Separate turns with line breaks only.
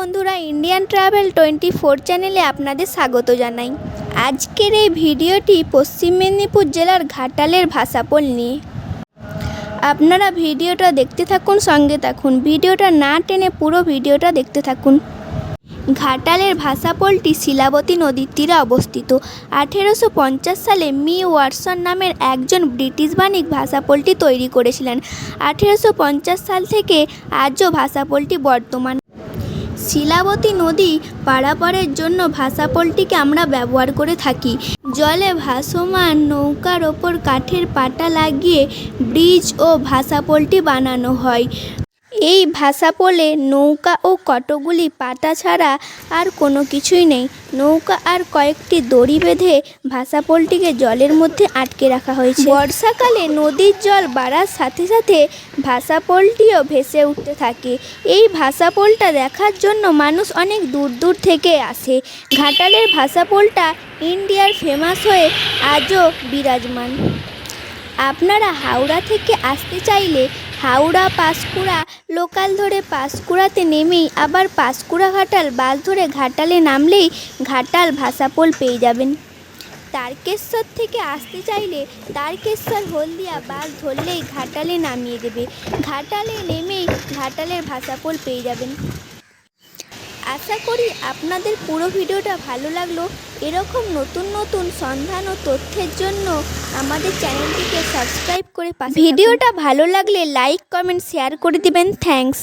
And travel twenty four চ্যানেলে আপনাদের স্বাগত জানাই। আজকের এই ভিডিওটি পশ্চিম মেদিনীপুর জেলার ঘাটালের ভাষাপোল নিয়ে। আপনারা ভিডিওটা দেখতে থাকুন, সঙ্গে থাকুন। ভিডিওটা না টেনে পুরো ভিডিওটা দেখতে থাকুন। ঘাটালের ভাষাপোলটি শিলাবতী নদীর তীরে অবস্থিত। আঠেরোশো পঞ্চাশ সালে মি. ওয়াটসন নামের একজন ব্রিটিশ বাণিক ভাষাপোলটি তৈরি করেছিলেন। আঠেরোশো পঞ্চাশ সাল থেকে আজও ভাষাপোলটি বর্তমান। শিলাবতী নদী পারাপারের জন্য ভাষাপোলটিকে আমরা ব্যবহার করে থাকি। জলে ভাসমান নৌকার ওপর কাঠের পাটা লাগিয়ে ব্রিজ ও ভাষাপোলটি বানানো হয়। এই ভাষা ভাষাপোলে নৌকা ও কতগুলি পাতা ছাড়া আর কোনো কিছুই নেই। নৌকা আর কয়েকটি দড়ি বেঁধে ভাষাপোলটিকে জলের মধ্যে আটকে রাখা হয়েছে। বর্ষাকালে নদীর জল বাড়ার সাথে সাথে ভাষাপোলটিও ভেসে উঠতে থাকে। এই ভাষাপোলটা দেখার জন্য মানুষ অনেক দূর দূর থেকে আসে। ঘাটালের ভাষাপোলটা ইন্ডিয়ার ফেমাস হয়ে আজও বিরাজমান। আপনারা হাওড়া থেকে আসতে চাইলে হাওড়া পাঁশকুড়া লোকাল ধরে পাঁশকুড়াতে নেমেই আবার পাঁশকুড়া ঘাটাল বাস ধরে ঘাটালে নামলেই ঘাটাল ভাষাপোল পেয়ে যাবেন। তারকেশ্বর থেকে আসতে চাইলে তারকেশ্বর হলদিয়া বাস ধরলেই ঘাটালে নামিয়ে দেবে। ঘাটালে নেমেই ঘাটালের ভাষাপোল পেয়ে যাবেন। আশা করি আপনাদের পুরো ভিডিওটা ভালো লাগল। এরকম নতুন নতুন সন্ধান ও তথ্যের জন্য আমাদের চ্যানেলটিকে সাবস্ক্রাইব করে ভিডিওটা ভালো লাগলে লাইক, কমেন্ট, শেয়ার করে দিবেন। থ্যাঙ্কস।